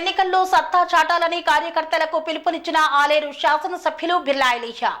ఎన్నికల్లో సత్తా చాటాలని కార్యకర్తలకు పిలుపునిచ్చిన ఆలేరు శాసనసభ్యులు బిర్లా ఎలీషా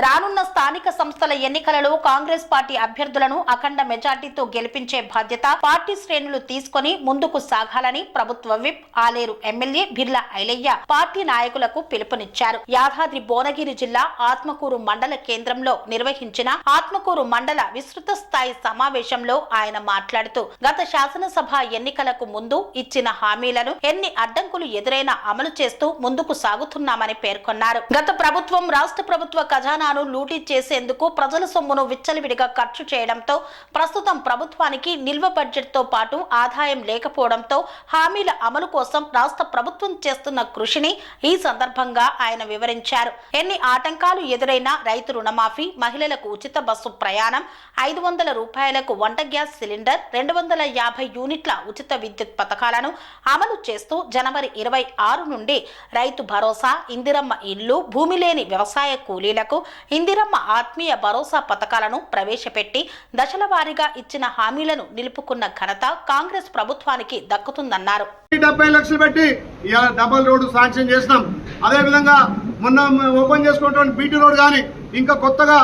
రానున్న స్థానిక సంస్థల ఎన్నికలలో కాంగ్రెస్ పార్టీ అభ్యర్థులను అఖండ మెజార్టీతో గెలిపించే బాధ్యత పార్టీ శ్రేణులు తీసుకొని ముందుకు సాగాలని ప్రభుత్వ whip Aler MLA Birla Ailaiah party నాయకులకు పిలుపునిచ్చారు. యాదాద్రి భువనగిరి జిల్లా ఆత్మకూరు మండల కేంద్రంలో నిర్వహించిన ఆత్మకూరు మండల విస్తృత స్థాయి సమావేశంలో ఆయన మాట్లాడుతూ గత శాసనసభ ఎన్నికలకు ముందు ఇచ్చిన హామీలను ఎన్ని అడ్డంకులు ఎదురైనా అమలు చేస్తూ ముందుకు సాగుతున్నామని పేర్కొన్నారు. గత ప్రభుత్వం రాష్ట్ర ప్రభుత్వ ఖజానాను లూటీ చేసేందుకు ప్రజల సొమ్మును విచ్చలవిడిగా ఖర్చు చేయడంతో ప్రస్తుతం ప్రభుత్వానికి నిల్వ బడ్జెట్తో పాటు ఆదాయం లేకపోవడంతో హామీల అమలు కోసం రాష్ట్ర ప్రభుత్వం చేస్తున్న కృషిని ఈ సందర్భంగా ఆయన వివరించారు. ఎన్ని ఆటంకాలు ఎదురైనా రైతు రుణమాఫీ మహిళలకు ఉచిత బస్సు ప్రయాణం ఐదు వందల రూపాయలకు వంట గ్యాస్ సిలిండర్ రెండు వందల యాభై యూనిట్ల ఉచిత విద్యుత్ పథకాలను అమలు చేస్తూ జనవరి ఇరవై ఆరు నుండి రైతు భరోసా ఇందిరమ్మ ఇల్లు భూమి లేని వ్యవసాయ కూలీలకు ఇందిరమ్మ ఆత్మీయ భరోసా పథకాలను ప్రవేశపెట్టి దశల వారీగా ఇచ్చిన హామీలను నిలుపుకున్న ఘనత కాంగ్రెస్ ప్రభుత్వానికి దక్కుతుందన్నారు. డెబ్బై లక్షలు పెట్టి ఇవాళ డబల్ రోడ్డు శాంక్షన్ చేసినాం. అదే విధంగా మొన్న ఓపెన్ చేసుకున్నటువంటి బీటీ రోడ్ కానీ ఇంకా కొత్తగా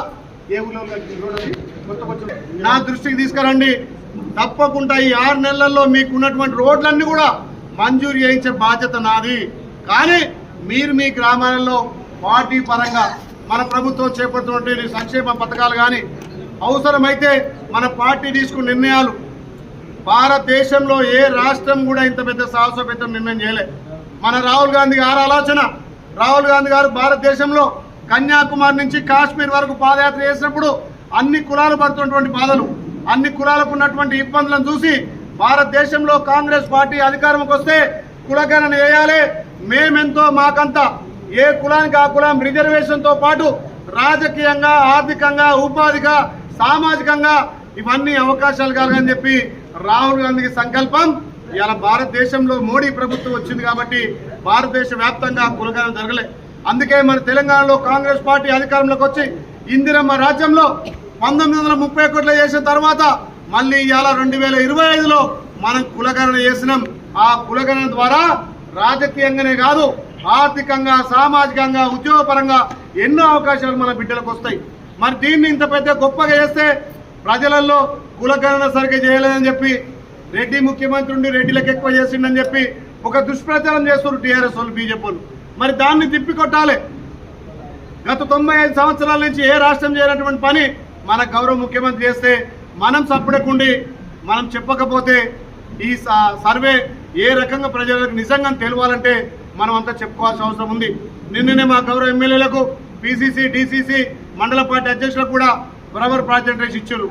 ఏ ఊళ్ళో నా దృష్టికి తీసుకురండి. తప్పకుండా ఈ ఆరు నెలల్లో మీకు ఉన్నటువంటి రోడ్లన్నీ కూడా మంజూరు చేయించే బాధ్యత నాది. కానీ మీరు మీ గ్రామాలలో పార్టీ పరంగా మన ప్రభుత్వం చేపడుతున్నటువంటి సంక్షేమ పథకాలు కానీ అవసరమైతే మన పార్టీ తీసుకున్న నిర్ణయాలు. భారతదేశంలో ఏ రాష్ట్రం కూడా ఇంత పెద్ద సాహసోపేతం నిర్ణయం చేయలే. మన రాహుల్ గాంధీ గారి ఆలోచన రాహుల్ గాంధీ గారు భారతదేశంలో కన్యాకుమారి నుంచి కాశ్మీర్ వరకు పాదయాత్ర చేసినప్పుడు అన్ని కులాలు పడుతున్నటువంటి బాధలు అన్ని కులాలకు ఉన్నటువంటి ఇబ్బందులను చూసి భారతదేశంలో కాంగ్రెస్ పార్టీ అధికారంకి వస్తే కులగణన వేయాలి మేమెంతో మాకంతా ఏ కులానికి ఆ కులం రిజర్వేషన్తో పాటు రాజకీయంగా ఆర్థికంగా ఉపాధిగా సామాజికంగా ఇవన్నీ అవకాశాలు కలగని చెప్పి రాహుల్ గాంధీకి సంకల్పం. ఇలా భారతదేశంలో మోడీ ప్రభుత్వం వచ్చింది కాబట్టి భారతదేశ వ్యాప్తంగా కులగణన జరగలే. అందుకే మన తెలంగాణలో కాంగ్రెస్ పార్టీ అధికారంలోకి వచ్చి ఇందిరమ్మ రాజ్యంలో పంతొమ్మిది వందల ముప్పై ఒకటిలో చేసిన తర్వాత మళ్ళీ ఇవాళ రెండు వేల ఇరవై ఐదులో మనం కులగణన చేసినాం. ఆ కులగణన ద్వారా రాజకీయంగానే కాదు ఆర్థికంగా సామాజికంగా ఉద్యోగపరంగా ఎన్నో అవకాశాలు మన బిడ్డలకు వస్తాయి. మరి దీన్ని ఇంత పెద్ద గొప్పగా చేస్తే ప్రజలలో కులగణన సరిగ్గా చేయలేదని చెప్పి రెడ్డి ముఖ్యమంత్రి ఉండి రెడ్డిలకు ఎక్కువ చేసిండని చెప్పి ఒక దుష్ప్రచారం చేస్తున్నారు టీఆర్ఎస్ వాళ్ళు బీజేపీ వాళ్ళు. మరి దాన్ని తిప్పికొట్టాలి గత తొంభై ఐదు సంవత్సరాల నుంచి ఏ రాష్ట్రం చేయనటువంటి పని మన గౌరవ ముఖ్యమంత్రి చేస్తే మనం సప్పుడకుండి మనం చెప్పకపోతే ఈ సర్వే ఏ రకంగా ప్రజలకు నిజంగా తెలవాలంటే మనం అంతా చెప్పుకోవాల్సిన అవసరం ఉంది. నిన్ననే మా గౌరవ ఎమ్మెల్యేలకు పిసిసి డిసిసి మండల పార్టీ అధ్యక్షులకు కూడా బరాబర్ ప్రాజెక్ట్ ఇచ్చారు.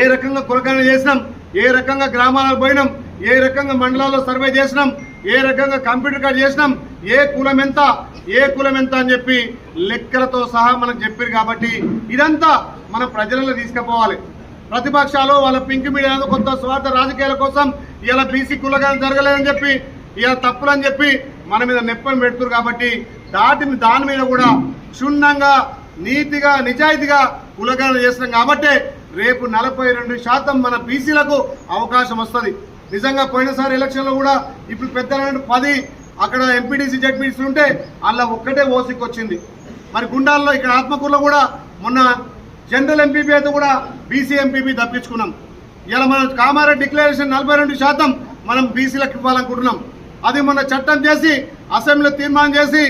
ఏ రకంగా కులకరణ చేసినాం ఏ రకంగా గ్రామాలకు పోయినాం ఏ రకంగా మండలాల్లో సర్వే చేసినాం ఏ రకంగా కంప్యూటర్ కార్డు చేసినాం ఏ కులం ఎంత ఏ కులం ఎంత అని చెప్పి లెక్కలతో సహా మనకు చెప్పారు కాబట్టి ఇదంతా మన ప్రజలలో తీసుకుపోవాలి. ప్రతిపక్షాలు వాళ్ళ పింక్ మీడియా కొంత స్వార్థ రాజకీయాల కోసం ఇలా బీసీ కులగానే జరగలేదని చెప్పి ఇలా తప్పులని చెప్పి మన మీద నెప్పని పెడుతురు కాబట్టి దాటి దాని మీద కూడా క్షుణ్ణంగా నీతిగా నిజాయితీగా కులగణన చేస్తున్నాం కాబట్టి రేపు నలభై రెండు శాతం మన బీసీలకు అవకాశం వస్తుంది. నిజంగా పోయినసారి ఎలక్షన్లో కూడా ఇప్పుడు పెద్ద పది అక్కడ ఎంపీటీసీ జడ్పీటీసీ ఉంటే అలా ఒక్కటే ఓసికి వచ్చింది మరి గుండాల్లో ఇక్కడ ఆత్మకూరులో కూడా మొన్న జనరల్ ఎంపీపీ అయితే కూడా బీసీ ఎంపీపీ తప్పించుకున్నాం. ఇలా మనం కామారెడ్డి డిక్లరేషన్ నలభై రెండు శాతం మనం బీసీలకు ఇవ్వాలనుకుంటున్నాం. అది మొన్న చట్టం చేసి అసెంబ్లీలో తీర్మానం చేసి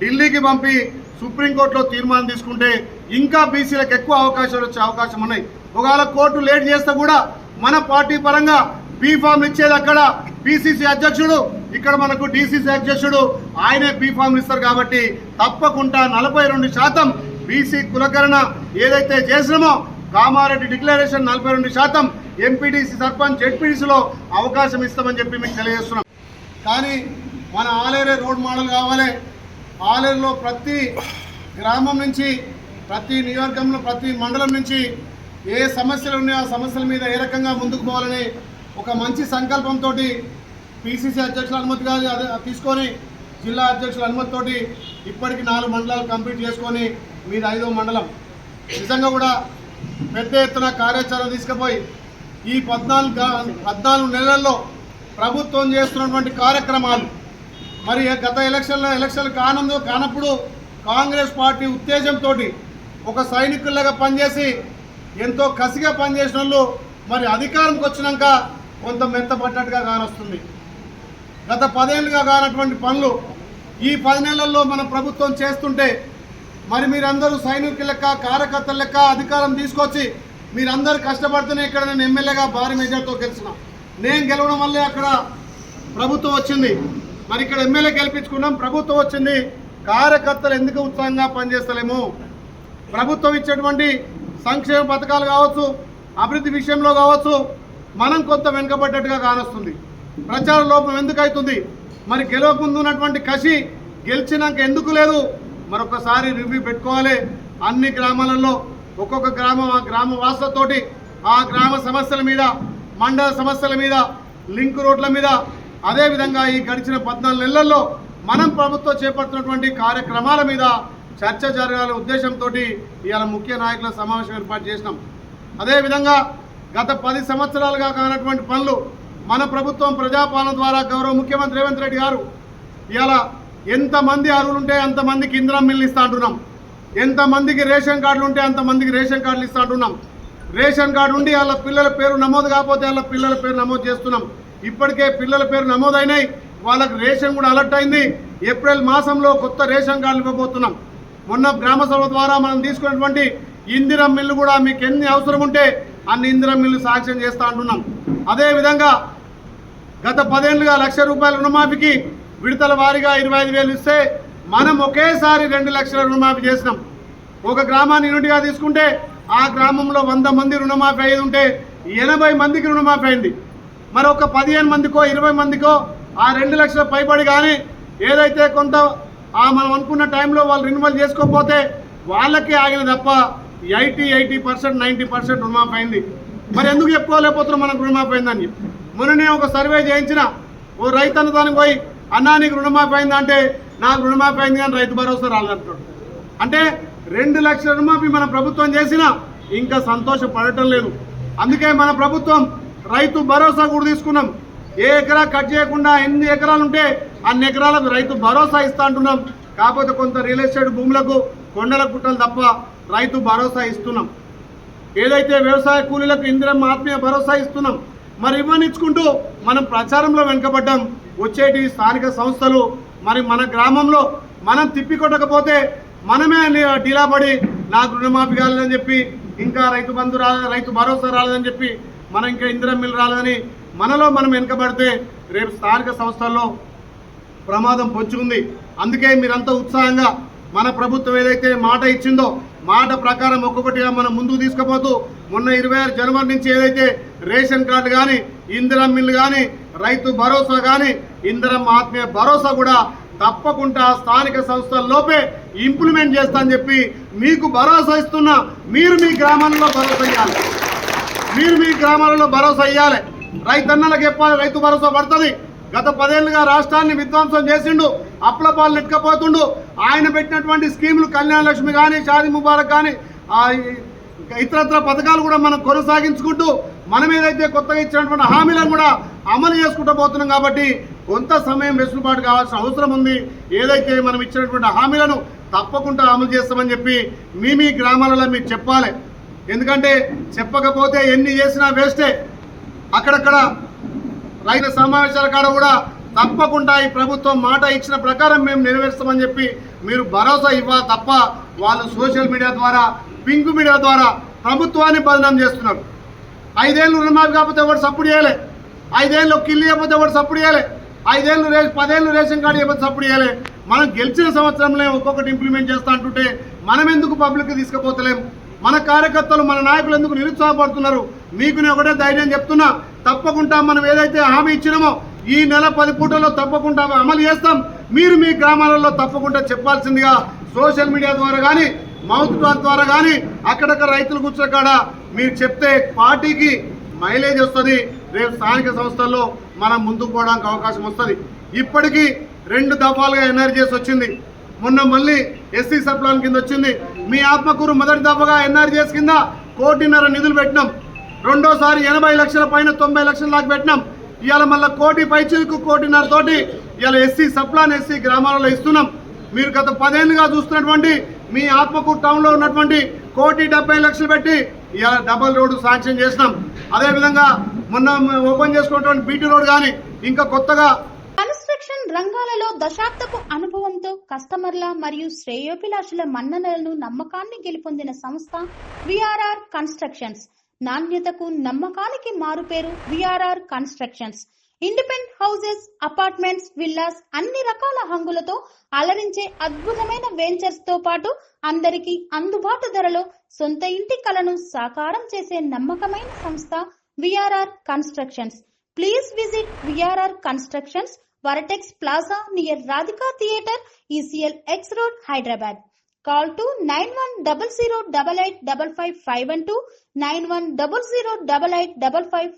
ఢిల్లీకి పంపి సుప్రీంకోర్టులో తీర్మానం తీసుకుంటే ఇంకా బీసీలకు ఎక్కువ అవకాశాలు వచ్చే అవకాశం ఉన్నాయి. ఒకవేళ కోర్టు లేట్ చేస్తే కూడా మన పార్టీ పరంగా బీఫామ్ ఇచ్చేది అక్కడ. పిసిసి అధ్యక్షుడు ఇక్కడ మనకు డిసిసి అధ్యక్షుడు ఆయనే బీ ఇస్తారు కాబట్టి తప్పకుండా నలభై రెండు శాతం బీసీ కులకరణ ఏదైతే చేసినామో కామారెడ్డి డిక్లరేషన్ నలభై రెండు శాతం ఎంపీటీసీ సర్పంచ్ జెడ్పీటీసీలో అవకాశం ఇస్తామని చెప్పి మీకు తెలియజేస్తున్నాం. కానీ మన ఆలేరే రోడ్ మోడల్ కావాలి. ఆలేరులో ప్రతి గ్రామం నుంచి ప్రతి నియోజకంలో ప్రతి మండలం నుంచి ఏ సమస్యలు ఉన్నాయో ఆ సమస్యల మీద ఏ రకంగా ముందుకు పోవాలని ఒక మంచి సంకల్పంతో పిసిసి అధ్యక్షుల అనుమతి కాదు తీసుకొని జిల్లా అధ్యక్షుల అనుమతితోటి ఇప్పటికి నాలుగు మండలాలు కంప్లీట్ చేసుకొని మీది ఐదో మండలం. నిజంగా కూడా పెద్ద ఎత్తున కార్యాచరణ తీసుకుపోయి ఈ పద్నాలుగు పద్నాలుగు నెలల్లో ప్రభుత్వం చేస్తున్నటువంటి కార్యక్రమాలు. మరి గత ఎలక్షన్లో ఎలక్షన్లు కానందు కానప్పుడు కాంగ్రెస్ పార్టీ ఉత్తేజంతో ఒక సైనికుల్లాగా పనిచేసి ఎంతో కసిగా పనిచేసిన వాళ్ళు మరి అధికారంకి వచ్చినాక కొంత మెత్తపడ్డట్టుగా కానొస్తుంది. గత పదేళ్ళుగా కానటువంటి పనులు ఈ పది నెలల్లో మన ప్రభుత్వం చేస్తుంటే మరి మీరందరూ సైనికుల లెక్క కార్యకర్తల లెక్క అధికారం తీసుకొచ్చి మీరందరూ కష్టపడితేనే ఇక్కడ నేను ఎమ్మెల్యేగా భారీ మెజార్టీతో గెలిచిన. నేను గెలవడం వల్లే అక్కడ ప్రభుత్వం వచ్చింది. మరి ఇక్కడ ఎమ్మెల్యే గెలిపించుకున్నాం ప్రభుత్వం వచ్చింది. కార్యకర్తలు ఎందుకు ఉత్సాహంగా పనిచేస్తలేము? ప్రభుత్వం ఇచ్చేటువంటి సంక్షేమ పథకాలు కావచ్చు అభివృద్ధి విషయంలో కావచ్చు మనం కొంత వెనుకబడ్డట్టుగా కానొస్తుంది. ప్రచార లోపం ఎందుకు అవుతుంది మరి గెలవకముందు ఉన్నటువంటి కసి గెలిచినాక ఎందుకు లేదు? మరొకసారి రివ్యూ పెట్టుకోవాలి. అన్ని గ్రామాలలో ఒక్కొక్క గ్రామం ఆ గ్రామ వాసులతోటి ఆ గ్రామ సమస్యల మీద మండల సమస్యల మీద లింక్ రోడ్ల మీద అదేవిధంగా ఈ గడిచిన పద్నాలుగు నెలల్లో మనం ప్రభుత్వం చేపడుతున్నటువంటి కార్యక్రమాల మీద చర్చ జరగాలనే ఉద్దేశంతో ఇవాళ ముఖ్య నాయకుల సమావేశం ఏర్పాటు చేసినాం. అదేవిధంగా గత పది సంవత్సరాలుగా కానటువంటి పనులు మన ప్రభుత్వం ప్రజాపాలన ద్వారా గౌరవ ముఖ్యమంత్రి రేవంత్ రెడ్డి గారు ఇవాళ ఎంతమంది అరువులుంటే అంతమందికి ఇంద్రం మిల్లు ఇస్తా అంటున్నాం. ఎంతమందికి రేషన్ కార్డులు ఉంటే అంతమందికి రేషన్ కార్డులు ఇస్తా అంటున్నాం. రేషన్ కార్డు ఉండి వాళ్ళ పిల్లల పేరు నమోదు కాకపోతే వాళ్ళ పిల్లల పేరు నమోదు చేస్తున్నాం. ఇప్పటికే పిల్లల పేరు నమోదైనాయి. వాళ్ళకు రేషన్ కూడా అలర్ట్ అయింది. ఏప్రిల్ మాసంలో కొత్త రేషన్ కార్డులు ఇవ్వబోతున్నాం. మొన్న గ్రామ సభ ద్వారా మనం తీసుకున్నటువంటి ఇందిరం మిల్లు కూడా మీకు ఎన్ని అవసరం ఉంటే అన్ని ఇందిరం మిల్లు సాక్ష్యం చేస్తూ అంటున్నాం. అదేవిధంగా గత పదేళ్ళుగా లక్ష రూపాయల రుణమాఫీకి విడతల వారీగా ఇరవై ఐదు వేలు ఇస్తే మనం ఒకేసారి రెండు లక్షల రుణమాఫీ చేసినాం. ఒక గ్రామాన్ని యూనిట్గా తీసుకుంటే ఆ గ్రామంలో వంద మంది రుణమాఫీ అయ్యేది ఉంటే ఎనభై మందికి రుణమాఫీ అయింది. మరి ఒక పదిహేను మందికో ఇరవై మందికో ఆ రెండు లక్షల పైబడి కానీ ఏదైతే కొంత ఆ మనం అనుకున్న టైంలో వాళ్ళు రిన్యువల్ చేసుకోకపోతే వాళ్ళకే ఆగిన తప్ప eighty eighty percent ninety percent రుణమాఫీ అయింది. మరి ఎందుకు చెప్పుకోలేకపోతున్నాం మనకు రుణమాఫీ అయిందని? మొన్ననే ఒక సర్వే చేయించిన ఓ రైతు అన్న దానికి పోయి అన్నా నీకు రుణమాఫీ అయిందంటే నాకు రుణమాఫీ అయింది కానీ రైతు భరోసా రాలంటాడు అంటే రెండు లక్షల రుణమాఫీ మన ప్రభుత్వం చేసినా ఇంకా సంతోషపడటం లేదు. అందుకే మన ప్రభుత్వం రైతు భరోసా కూడా తీసుకున్నాం. ఏ ఎకరా కట్ చేయకుండా ఎన్ని ఎకరాలు ఉంటే అన్ని ఎకరాలకు రైతు భరోసా ఇస్తా అంటున్నాం. కాకపోతే కొంత రియల్ ఎస్టేట్ భూములకు కొండల గుట్టలు తప్ప రైతు భరోసా ఇస్తున్నాం. ఏదైతే వ్యవసాయ కూలీలకు ఇందిరమ్మ ఆత్మీయ భరోసా ఇస్తున్నాం మరి ఇవ్వనిచ్చుకుంటూ మనం ప్రచారంలో వెనుకబడ్డాం. వచ్చేటి స్థానిక సంస్థలు మరి మన గ్రామంలో మనం తిప్పికొట్టకపోతే మనమే డీలాపడి నాకు రుణమాఫీ కాలేదని చెప్పి ఇంకా రైతు బంధు రాలేదు రైతు భరోసా రాలేదని చెప్పి మనం ఇంకా ఇందిరం మిల్ రాలేదని మనలో మనం వెనుకబడితే రేపు స్థానిక సంస్థల్లో ప్రమాదం పొచ్చుకుంది. అందుకే మీరంతా ఉత్సాహంగా మన ప్రభుత్వం ఏదైతే మాట ఇచ్చిందో మాట ప్రకారం ఒక్కొక్కటిగా మనం ముందుకు తీసుకుపోతూ మొన్న ఇరవై ఆరు జనవరి నుంచి ఏదైతే రేషన్ కార్డు కానీ ఇందిరం మిల్లు కానీ రైతు భరోసా కానీ ఇందిరం ఆత్మీయ భరోసా కూడా తప్పకుండా స్థానిక సంస్థల్లోపే ఇంప్లిమెంట్ చేస్తా అని చెప్పి మీకు భరోసా ఇస్తున్నా. మీరు మీ గ్రామాలలో భరోసా ఇవ్వాలి మీరు మీ గ్రామాలలో భరోసా ఇవ్వాలి రైతన్నలకు చెప్పాలి రైతు భరోసా పడుతుంది. గత పదేళ్ళుగా రాష్ట్రాన్ని విధ్వంసం చేసిండు అప్పుల పాలు నెట్టుకపోతుండు. ఆయన పెట్టినటువంటి స్కీములు కళ్యాణ లక్ష్మి కానీ షాది ముబారక్ కానీ ఇతరత్ర పథకాలు కూడా మనం కొనసాగించుకుంటూ మనం ఏదైతే కొత్తగా ఇచ్చినటువంటి హామీలను కూడా అమలు చేసుకుంటూ పోతున్నాం కాబట్టి కొంత సమయం వెసులుబాటు కావాల్సిన అవసరం ఉంది. ఏదైతే మనం ఇచ్చినటువంటి హామీలను తప్పకుండా అమలు చేస్తామని చెప్పి మీ మీ గ్రామాలలో మీరు చెప్పాలి. ఎందుకంటే చెప్పకపోతే ఎన్ని చేసినా వేస్టే. అక్కడక్కడ రైతు సమావేశాల కాడ కూడా తప్పకుండా ఈ ప్రభుత్వం మాట ఇచ్చిన ప్రకారం మేము నెరవేరుస్తామని చెప్పి మీరు భరోసా ఇవ్వాలి తప్ప వాళ్ళు సోషల్ మీడియా ద్వారా పింక్ మీడియా ద్వారా ప్రభుత్వాన్ని బదనాం చేస్తున్నారు. ఐదేళ్ళు రుణమాఫీ కాకపోతే ఎవరు సప్పుడు చేయలే? ఐదేళ్ళు కిల్లు ఇవ్వకపోతే ఎవరు సప్పుడు చేయలే? ఐదేళ్ళు రే పదేళ్ళు రేషన్ కార్డు ఇవ్వకపోతే సప్పుడు చేయలే మనం గెలిచిన సంవత్సరంలో ఒక్కొక్కటి ఇంప్లిమెంట్ చేస్తా అంటుంటే మనం ఎందుకు పబ్లిక్ తీసుకుపోతలేం? మన కార్యకర్తలు మన నాయకులు ఎందుకు నిరుత్సాహపడుతున్నారు? మీకు నేను ఒకటే ధైర్యం చెప్తున్నా. తప్పకుండా మనం ఏదైతే హామీ ఇచ్చినామో ఈ నెల పది పూటల్లో తప్పకుండా అమలు చేస్తాం. మీరు మీ గ్రామాలలో తప్పకుండా చెప్పాల్సిందిగా సోషల్ మీడియా ద్వారా కానీ మౌత్ టాక్ ద్వారా కానీ అక్కడక్కడ రైతులు కూర్చోకాడ మీరు చెప్తే పార్టీకి మైలేజ్ వస్తుంది. రేపు స్థానిక సంస్థల్లో మనం ముందుకు పోవడానికి అవకాశం వస్తుంది. ఇప్పటికీ రెండు దఫాలుగా ఎన్ఆర్జీఎస్ వచ్చింది. మొన్న మళ్ళీ ఎస్సీ సప్లాన్ కింద వచ్చింది. మీ ఆత్మకూరు మొదటి దఫగా ఎన్ఆర్జీఎస్ కింద కోటిన్నర నిధులు పెట్టినాం. రెండోసారి ఎనభై లక్షల పైన తొంభై లక్షల దాకా పెట్టినాం. ఇవాళ మళ్ళీ కోటి పైచిలకు కోటిన్నర తోటి ఇవాళ ఎస్సీ సప్లాన్ ఎస్సీ గ్రామాలలో ఇస్తున్నాం. మీరు గత పదేళ్ళుగా చూస్తున్నటువంటి మీ ఆత్మకూరు టౌన్లో ఉన్నటువంటి కోటి డెబ్బై లక్షలు పెట్టి ఇవాళ డబల్ రోడ్డు శాంక్షన్ చేసినాం. అదేవిధంగా మొన్న ఓపెన్ చేసుకున్నటువంటి బీటీ రోడ్ కానీ ఇంకా కొత్తగా కన్స్ట్రక్షన్ రంగాలలో దశాబ్దపు అనుభవంతో కస్టమర్ల మరియు శ్రేయోభిలాషుల మన్ననలను నమ్మకాన్ని గెలుపొందిన సంస్థ విఆర్ఆర్ కన్స్ట్రక్షన్స్. నాణ్యతకు నమ్మకానికి మారుపేరు VRR constructions. Independent houses apartments villas అన్ని రకాల హంగులతో అలరించే అద్భుతమైన వెంచర్స్తో పాటు అందరికీ అందుబాటు ధరలో సొంత ఇంటి కలను సాకారం చేసే నమ్మకమైన సంస్థ VRR Constructions. Please visit VRR Constructions, Vertex Plaza near Radhika Theatre, ECL X Road, Hyderabad. Call to 9100885552 91008855